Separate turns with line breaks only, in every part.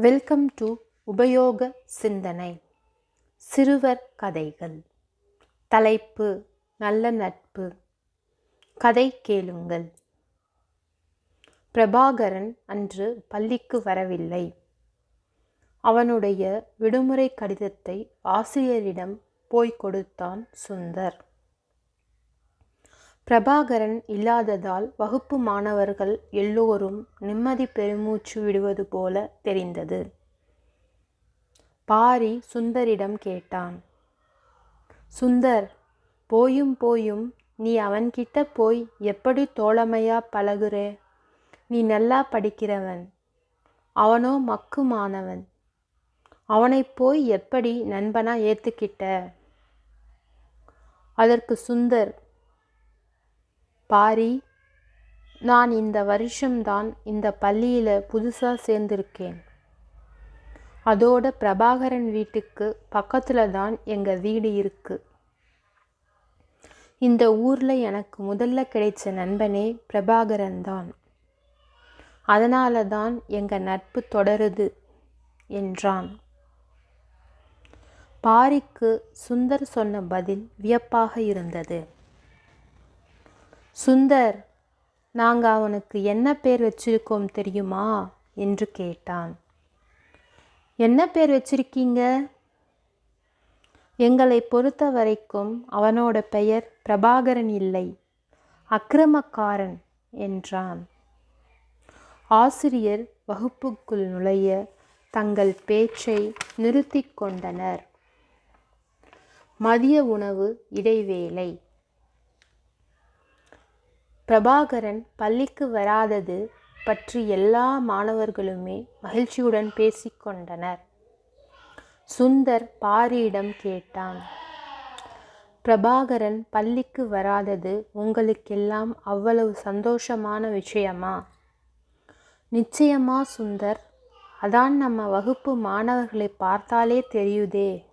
Welcome to உபயோக சிந்தனை. சிறுவர் கதைகள். தலைப்பு நல்ல நட்பு. கதை கேளுங்கள். பிரபாகரன் அன்று பள்ளிக்கு வரவில்லை. அவனுடைய விடுமுறை கடிதத்தை ஆசிரியரிடம் போய் கொடுத்தான் சுந்தர். பிரபாகரன் இல்லாததால் வகுப்பு மாணவர்கள் எல்லோரும் நிம்மதி பெருமூச்சு விடுவது போல தெரிந்தது. பாரி சுந்தரிடம் கேட்டான் சுந்தர் போயும் போயும் நீ அவன்கிட்ட போய் எப்படி தோழமையா பழகுறே? நீ நல்லா படிக்கிறவன் அவனோ மக்குமானவன். அவனை போய் எப்படி நண்பனா ஏத்துக்கிட்ட அதற்கு சுந்தர் பாரி நான் இந்த வருஷம்தான் இந்த பள்ளியில் புதுசாக சேர்ந்திருக்கேன். அதோட பிரபாகரன் வீட்டுக்கு பக்கத்தில் தான் எங்கள் வீடு இருக்குது இந்த ஊரில் எனக்கு முதல்ல கிடைச்ச நண்பனே பிரபாகரன் தான் அதனால தான் எங்கள் நட்பு தொடருது என்றான். பாரிக்கு சுந்தர் சொன்ன பதில் வியப்பாக இருந்தது. சுந்தர் நாங்கள் அவனுக்கு என்ன பேர் வச்சிருக்கோம் தெரியுமா? என்று கேட்டான். என்ன பேர் வச்சிருக்கீங்க? எங்களை பொறுத்த வரைக்கும் அவனோட பெயர் பிரபாகரன் இல்லை அக்கிரமக்காரன் என்றான். ஆசிரியர் வகுப்புக்குள் நுழைய தங்கள் பேச்சை நிறுத்தி கொண்டனர். மதிய உணவு இடைவேளை. பிரபாகரன் பள்ளிக்கு வராதது பற்றி எல்லா மாணவர்களுமே மகிழ்ச்சியுடன் பேசிக்கொண்டனர் சுந்தர் பாரியிடம் கேட்டான் பிரபாகரன் பள்ளிக்கு வராதது உங்களுக்கெல்லாம் அவ்வளவு சந்தோஷமான விஷயமா? நிச்சயமா சுந்தர். அதான் நம்ம வகுப்பு மாணவர்களை பார்த்தாலே தெரியுதே.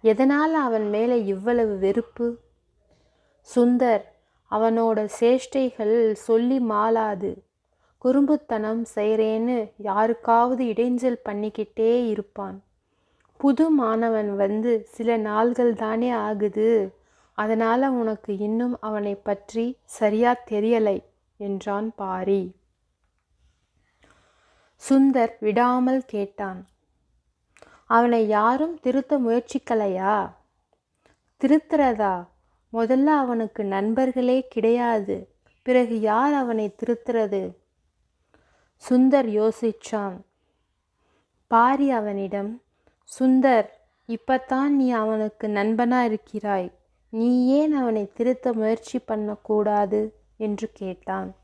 எதனால் அவன் மேலே இவ்வளவு வெறுப்பு? சுந்தர் அவனோட சேஷ்டைகள் சொல்லி மாளாது. குறும்புத்தனம் செய்கிறேன்னு யாருக்காவது இடைஞ்சல் பண்ணிக்கிட்டே இருப்பான். புது மாணவன் வந்து சில நாள்கள் தானே ஆகுது. அதனால் உனக்கு இன்னும் அவனை பற்றி சரியா தெரியலை என்றான் பாரி. சுந்தர் விடாமல் கேட்டான். அவனை யாரும் திருத்த முயற்சிக்கலையா? திருத்துறதா? முதல்ல அவனுக்கு நண்பர்களே கிடையாது. பிறகு யார் அவனை திருத்துறது? சுந்தர் யோசிச்சான். பாரி அவனிடம் சுந்தர் இப்பத்தான் நீ அவனுக்கு நண்பனாக இருக்கிறாய். நீ ஏன் அவனை திருத்த முயற்சி பண்ணக்கூடாது? என்று கேட்டான்.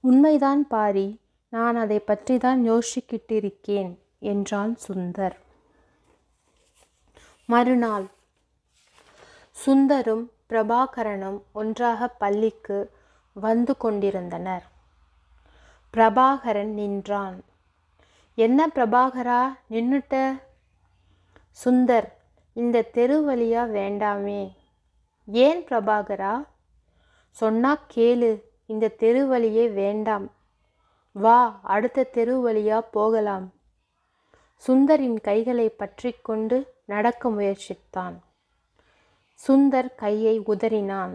உண்மைதான் பாரி நான் அதை பற்றி தான் யோசிக்கிட்டிருக்கேன் என்றான் சுந்தர். மறுநாள் சுந்தரும் பிரபாகரனும் ஒன்றாக பள்ளிக்கு வந்து கொண்டிருந்தனர். பிரபாகரன் நின்றான். என்ன பிரபாகரா நின்னுட்ட? சுந்தர் இந்த தெரு வழியா வேண்டாமே. ஏன் பிரபாகரா? சொன்னா கேளு இந்த தெரு வழியே வேண்டாம். வா அடுத்த தெரு வழியா போகலாம். சுந்தரின் கைகளை பற்றி கொண்டு நடக்க முயற்சித்தான். சுந்தர் கையை உதறினான்.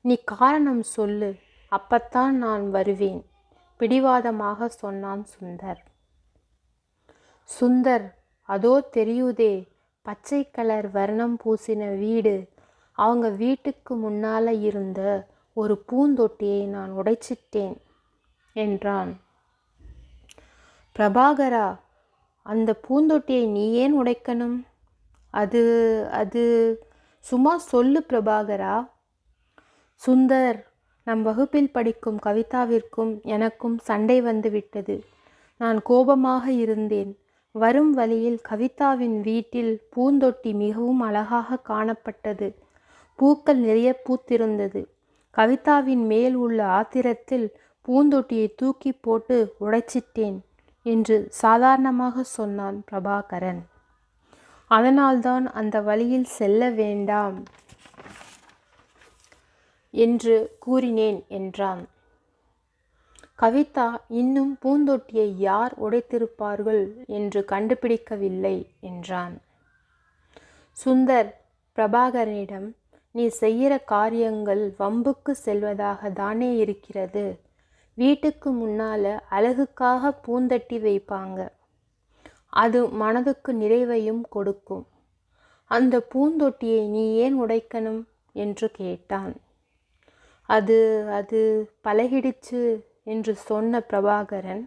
நீ காரணம் சொல்லு அப்பத்தான் நான் வருவேன் பிடிவாதமாக சொன்னான் சுந்தர். சுந்தர் அதோ தெரியுதே பச்சை கலர் வர்ணம் பூசின வீடு. அவங்க வீட்டுக்கு முன்னால இருந்த ஒரு பூந்தொட்டியை நான் உடைச்சிட்டேன் என்றான். பிரபாகரா அந்த பூந்தொட்டியை நீ ஏன் உடைக்கணும்? அது அது சும்மா சொல்லு பிரபாகரா. சுந்தர் நம் வகுப்பில் படிக்கும் கவிதாவிற்கும் எனக்கும் சண்டை வந்து விட்டது. நான் கோபமாக இருந்தேன். வரும் வழியில் கவிதாவின் வீட்டில் பூந்தொட்டி மிகவும் அழகாக காணப்பட்டது. பூக்கள் நிறைய பூத்திருந்தது. கவிதாவின் மேல் உள்ள ஆத்திரத்தில் பூந்தொட்டியை தூக்கி போட்டு உடைச்சிட்டேன் என்று சாதாரணமாக சொன்னான் பிரபாகரன். அதனால்தான் அந்த வழியில் செல்ல வேண்டாம் என்று கூறினேன் என்றான். கவிதா இன்னும் பூந்தொட்டியை யார் உடைத்திருப்பார்கள் என்று கண்டுபிடிக்கவில்லை என்றான். சுந்தர் பிரபாகரனிடம் நீ செய்கிற காரியங்கள் வம்புக்கு செல்வதாக தானே இருக்கிறது. வீட்டுக்கு முன்னால அழகுக்காக பூந்தட்டி வைப்பாங்க. அது மனதுக்கு நிறைவையும் கொடுக்கும். அந்த பூந்தொட்டியை நீ ஏன் உடைக்கணும்? என்று கேட்டான். அது அது பழகிடுச்சு என்று சொன்ன பிரபாகரன்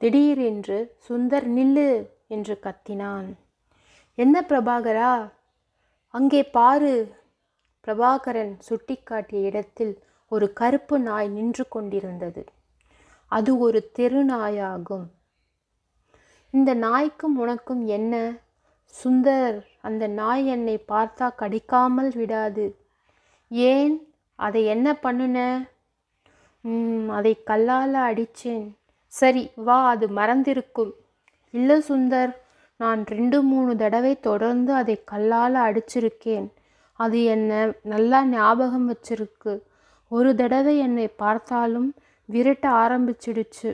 திடீரென்று சுந்தர் நில்லு என்று கத்தினான். என்ன பிரபாகரா? அங்கே பாரு. பிரபாகரன் சுட்டிக்காட்டிய இடத்தில் ஒரு கருப்பு நாய் நின்று கொண்டிருந்தது. அது ஒரு தெரு நாயாகும். இந்த நாய்க்கும் உனக்கும் என்ன? சுந்தர் அந்த நாய் என்னை பார்த்தா கடிக்காமல் விடாது. ஏன்? அதை என்ன பண்ணுன? அதை கல்லால் அடித்தேன். சரி வா அது மறந்திருக்கும். இல்லை சுந்தர் நான் ரெண்டு மூணு தடவை தொடர்ந்து அதை கல்லால் அடிச்சிருக்கேன். அது என்ன நல்லா ஞாபகம் வச்சிருக்கு. ஒரு தடவை என்னை பார்த்தாலும் விரட்ட ஆரம்பிச்சிடுச்சு.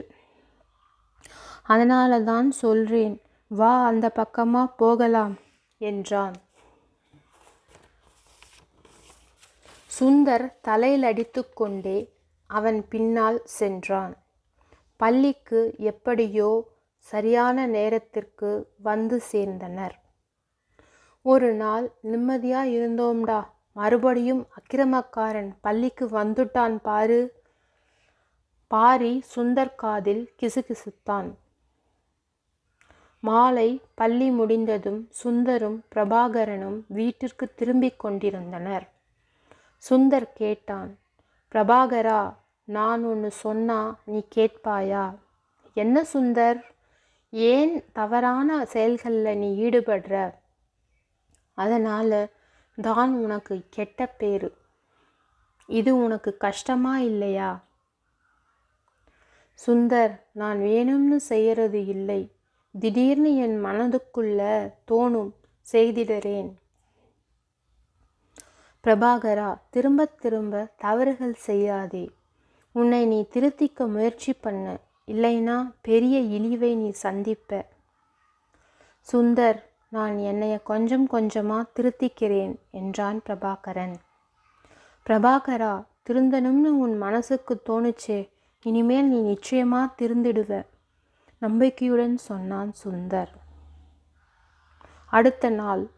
அதனால தான் சொல்றேன் வா அந்த பக்கமா போகலாம் என்றான். சுந்தர் தலையில் அடித்துக்கொண்டே அவன் பின்னால் சென்றான். பள்ளிக்கு எப்படியோ சரியான நேரத்திற்கு வந்து சேர்ந்தனர். ஒரு நாள் நிம்மதியா இருந்தோம்டா மறுபடியும் அக்கிரமக்காரன் பள்ளிக்கு வந்துட்டான் பாரு. பாரி சுந்தர் காதில் கிசுகிசுத்தான். மாலை பள்ளி முடிந்ததும் சுந்தரும் பிரபாகரனும் வீட்டிற்கு திரும்பிக் கொண்டிருந்தனர். சுந்தர் கேட்டான் பிரபாகரா நான் ஒன்று சொன்னா நீ கேட்பாயா? என்ன சுந்தர்? ஏன் தவறான செயல்களில் நீ ஈடுபடுற? அதனால் தான் உனக்கு கெட்ட பேர். இது உனக்கு கஷ்டமா இல்லையா? சுந்தர் நான் வேணும்னு செய்கிறது இல்லை. திடீர்னு என் மனதுக்குள்ள தோணும் செய்திடுறேன். பிரபாகரா திரும்ப திரும்ப தவறுகள் செய்யாதே. உன்னை நீ திருத்திக்க முயற்சி பண்ண. இல்லைனா பெரிய இழிவை நீ சந்திப்ப. சுந்தர் நான் என்னைய கொஞ்சம் கொஞ்சமாக திருத்திக்கிறேன் என்றான் பிரபாகரன். பிரபாகரா திருந்தணும்னு உன் மனசுக்கு தோணுச்சே. இனிமேல் நீ நிச்சயமாக திருந்திடுவ. நம்பிக்கையுடன் சொன்னான் சுந்தர். அடுத்த நாள்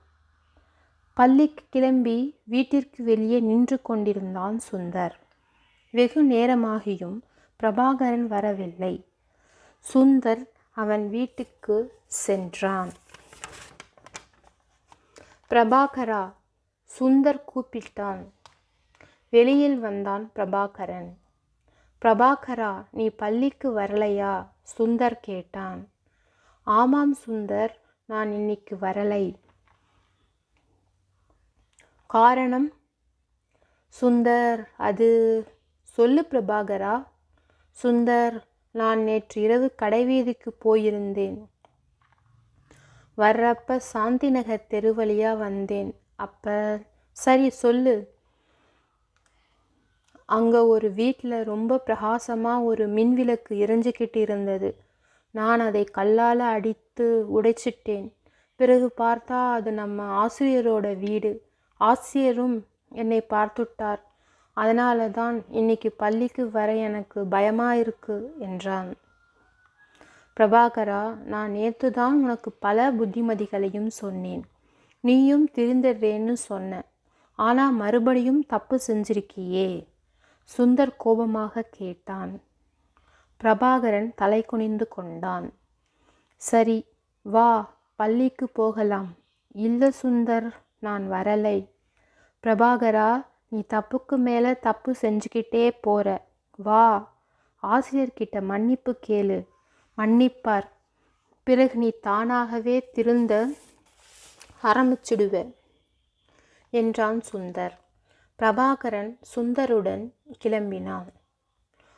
பள்ளிக்கு கிளம்பி வீட்டிற்கு வெளியே நின்று கொண்டிருந்தான் சுந்தர். வெகு நேரமாகியும் பிரபாகரன் வரவில்லை. சுந்தர் அவன் வீட்டுக்கு சென்றான். பிரபாகரா? சுந்தர் கூப்பிட்டான். வெளியில் வந்தான் பிரபாகரன். பிரபாகரா நீ பள்ளிக்கு வரலையா? சுந்தர் கேட்டான். ஆமாம் சுந்தர் நான் இன்னைக்கு வரலை. காரணம்? சுந்தர் அது சொல்லு பிரபாகரா. சுந்தர் நான் நேற்று இரவு கடைவீதிக்கு போயிருந்தேன். வர்றப்ப சாந்தி நகர் தெரு வழியாக வந்தேன். அப்ப சரி சொல்லு. அங்கே ஒரு வீட்டில் ரொம்ப பிரகாசமாக ஒரு மின்விளக்கு எரிஞ்சுக்கிட்டு இருந்தது நான் அதை கல்லால் அடித்து உடைச்சிட்டேன். பிறகு பார்த்தா அது நம்ம ஆசிரியரோட வீடு. ஆசிரியரும் என்னை பார்த்துட்டார். அதனால தான் இன்னைக்கு பள்ளிக்கு வர எனக்கு பயமாக இருக்கு என்றான். பிரபாகரா நான் நேற்று தான் உனக்கு பல புத்திமதிகளையும் சொன்னேன். நீயும் திருந்துடுறேன்னு சொன்ன. ஆனால் மறுபடியும் தப்பு செஞ்சிருக்கியே. சுந்தர் கோபமாக கேட்டான். பிரபாகரன் தலை குனிந்து கொண்டான். சரி வா பள்ளிக்கு போகலாம். இல்லை சுந்தர் நான் வரலை. பிரபாகரா நீ தப்புக்கு மேலே தப்பு செஞ்சுக்கிட்டே போற. வா ஆசிரியர்கிட்ட மன்னிப்பு கேளு. மன்னிப்பார். பிறகு நீ தானாகவே திருந்த ஆரம்பிச்சிடுவ என்றான் சுந்தர். பிரபாகரன் சுந்தருடன் கிளம்பினான்.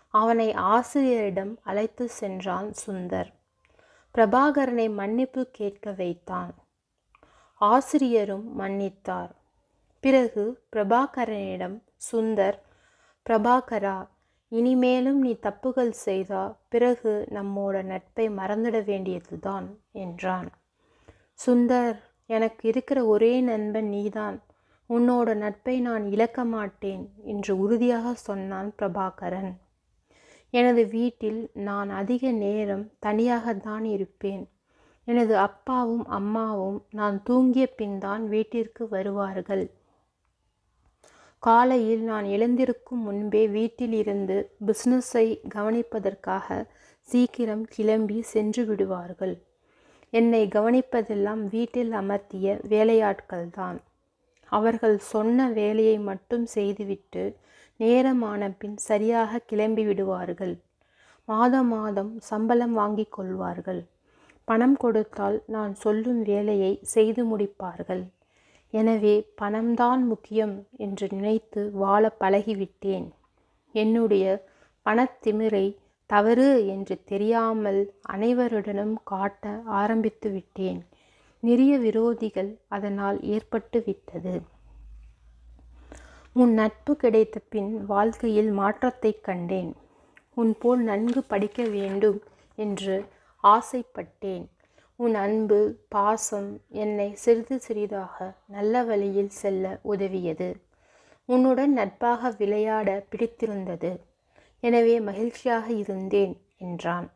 அவனை ஆசிரியரிடம் அழைத்து சென்றான் சுந்தர். பிரபாகரனை மன்னிப்பு கேட்க வைத்தான். ஆசிரியரும் மன்னித்தார். பிறகு பிரபாகரனிடம் சுந்தர் பிரபாகரா இனிமேலும் நீ தப்புகள் செய்தா பிறகு நம்மோட நட்பை மறந்துட வேண்டியதுதான் என்றான். சுந்தர் எனக்கு இருக்கிற ஒரே நண்பன் நீதான். உன்னோட நட்பை நான் இழக்க மாட்டேன் என்று உறுதியாக சொன்னான் பிரபாகரன். எனது வீட்டில் நான் அதிக நேரம் தனியாகத்தான் இருப்பேன். எனது அப்பாவும் அம்மாவும் நான் தூங்கிய பின்தான் வீட்டிற்கு வருவார்கள். காலையில் நான் எழுந்திருக்கும் முன்பே வீட்டில் இருந்து பிஸ்னஸை கவனிப்பதற்காக சீக்கிரம் கிளம்பி சென்று விடுவார்கள். என்னை கவனிப்பதெல்லாம் வீட்டில் அமர்த்திய வேலையாட்கள்தான். அவர்கள் சொன்ன வேலையை மட்டும் செய்துவிட்டு நேரமான பின் சரியாக கிளம்பி விடுவார்கள். மாதம் மாதம் சம்பளம் வாங்கிக் கொள்வார்கள். பணம் கொடுத்தால் நான் சொல்லும் வேலையை செய்து முடிப்பார்கள். எனவே பணம்தான் முக்கியம் என்று நினைத்து வாழ பழகிவிட்டேன். என்னுடைய பணத்திமிரை தவறு என்று தெரியாமல் அனைவருடனும் காட்ட ஆரம்பித்து விட்டேன் நிறைய விரோதிகள் அதனால் ஏற்பட்டு விட்டது. உன் நட்பு கிடைத்த பின் வாழ்க்கையில் மாற்றத்தை கண்டேன். உன் போல் நன்கு படிக்க வேண்டும் என்று ஆசைப்பட்டேன். உன் அன்பு பாசம் என்னை சிறிது சிறிதாக நல்ல வழியில் செல்ல உதவியது. உன்னுடன் நட்பாக விளையாட பிடித்திருந்தது. எனவே மகிழ்ச்சியாக இருந்தேன் என்றான்.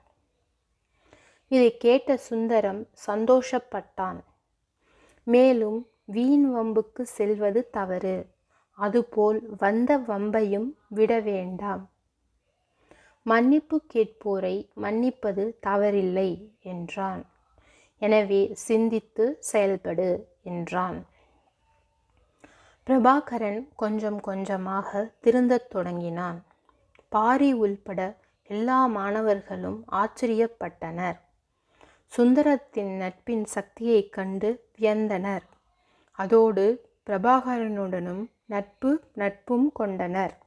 இதை கேட்ட சுந்தரம் சந்தோஷப்பட்டான். மேலும் வீண் வம்புக்கு செல்வது தவறு. அதுபோல் வந்த வம்பையும் விட வேண்டாம். மன்னிப்பு கேட்போரை மன்னிப்பது தவறில்லை என்றான். எனவே சிந்தித்து செயல்படு என்றான். பிரபாகரன் கொஞ்சம் கொஞ்சமாக திருந்தத் தொடங்கினான். பாரி உள்பட எல்லா மாணவர்களும் ஆச்சரியப்பட்டனர். சுந்தரத்தின் நட்பின் சக்தியைக் கண்டு வியந்தனர். அதோடு பிரபாகரனுடனும் நட்பு நட்பும் கொண்டனர்.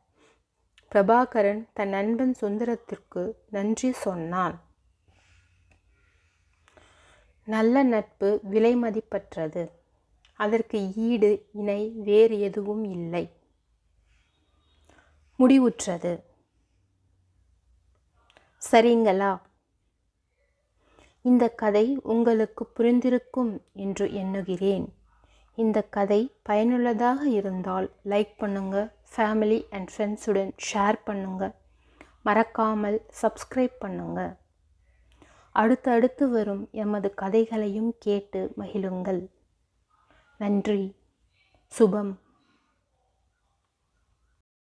பிரபாகரன் தன் நண்பன் சுந்தரத்திற்கு நன்றி சொன்னான். நல்ல நட்பு விலை மதிப்பற்றது. அதற்கு ஈடு இணை வேறு எதுவும் இல்லை. முடிவுற்றது. சரிங்களா? இந்த கதை உங்களுக்கு புரிந்திருக்கும் என்று எண்ணுகிறேன். இந்த கதை பயனுள்ளதாக இருந்தால் லைக் பண்ணுங்க ஃபேமிலி அண்ட் ஃப்ரெண்ட்ஸுடன் ஷேர் பண்ணுங்க. மறக்காமல் சப்ஸ்கிரைப் பண்ணுங்க. அடுத்தடுத்து வரும் எமது கதைகளையும் கேட்டு மகிழுங்கள். நன்றி. சுபம்.